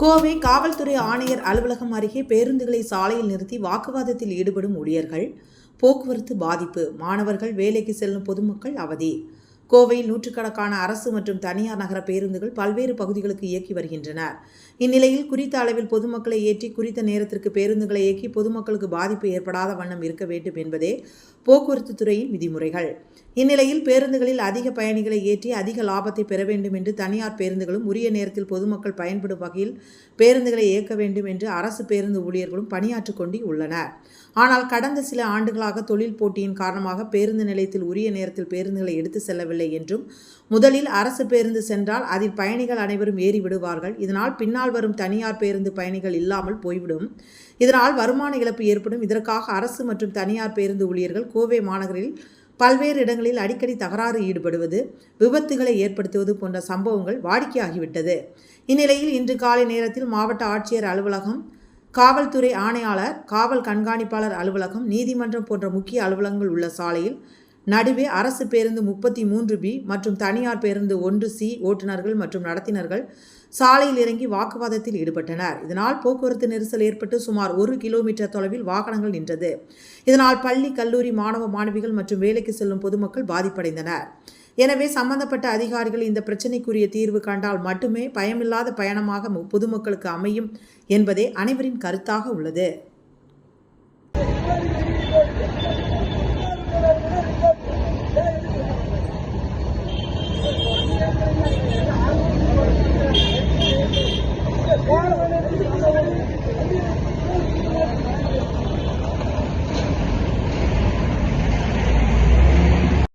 கோவை காவல்துறை ஆணையர் அலுவலகம் அருகே பேருந்துகளை சாலையில் நிறுத்தி வாக்குவாதத்தில் ஈடுபடும் ஊழியர்கள் போக்குவரத்து பாதிப்பு மாணவர்கள் வேலைக்கு செல்லும் பொதுமக்கள் அவதி. கோவையில் நூற்றுக்கணக்கான அரசு மற்றும் தனியார் நகர பேருந்துகள் பல்வேறு பகுதிகளுக்கு இயக்கி வருகின்றன இந்நிலையில் குறித்த அளவில் பொதுமக்களை ஏற்றி குறித்த நேரத்திற்கு பேருந்துகளை இயக்கி பொதுமக்களுக்கு பாதிப்பு ஏற்படாத வண்ணம் இருக்க வேண்டும் என்பதே போக்குவரத்து துறையின் விதிமுறைகள். இந்நிலையில் பேருந்துகளில் அதிக பயணிகளை ஏற்றி அதிக லாபத்தை பெற வேண்டும் என்று தனியார் பேருந்துகளும் உரிய நேரத்தில் பொதுமக்கள் பயன்படும் வகையில் பேருந்துகளை இயக்க வேண்டும் என்று அரசு பேருந்து ஊழியர்களும் பணியாற்றிக் கொண்டு உள்ளனர். ஆனால் கடந்த சில ஆண்டுகளாக தொழில் போட்டியின் காரணமாக பேருந்து நிலையத்தில் உரிய நேரத்தில் பேருந்துகளை எடுத்து செல்லவில்லை என்றும் முதலில் அரசு பேருந்து சென்றால் அதில் பயணிகள் அனைவரும் ஏறி விடுவார்கள். இதனால் பின்னால் வரும் தனியார் பேருந்து பயணிகள் இல்லாமல் போய்விடும். இதனால் வருமான இழப்பு ஏற்படும். இதற்காக அரசு மற்றும் தனியார் பேருந்து ஊழியர்கள் கோவை மாநகரில் பல்வேறு இடங்களில் அடிக்கடி தகராறு ஈடுபடுவது விபத்துகளை ஏற்படுத்துவது போன்ற சம்பவங்கள் வாடிக்கையாகிவிட்டது. இந்நிலையில் இன்று காலை நேரத்தில் மாவட்ட ஆட்சியர் அலுவலகம் காவல்துறை ஆணையாளர் காவல் கண்காணிப்பாளர் அலுவலகம் நீதிமன்றம் போன்ற முக்கிய அலுவலகங்கள் உள்ள சாலையில் நடுவே அரசு பேருந்து முப்பத்தி மூன்று பி மற்றும் தனியார் பேருந்து ஒன்று சி ஓட்டுநர்கள் மற்றும் நடத்தினர்கள் சாலையில் இறங்கி வாக்குவாதத்தில் ஈடுபட்டனர். இதனால் போக்குவரத்து நெரிசல் ஏற்பட்டு சுமார் ஒரு கிலோமீட்டர் தொலைவில் வாகனங்கள் நின்றது. இதனால் பள்ளி கல்லூரி மாணவ மாணவிகள் மற்றும் வேலைக்கு செல்லும் பொதுமக்கள் பாதிப்படைந்தனர். எனவே சம்பந்தப்பட்ட அதிகாரிகள் இந்த பிரச்சினைக்குரிய தீர்வு கண்டால் மட்டுமே பயமில்லாத பயணமாக பொதுமக்களுக்கு அமையும் என்பதே அனைவரின் கருத்தாக உள்ளது.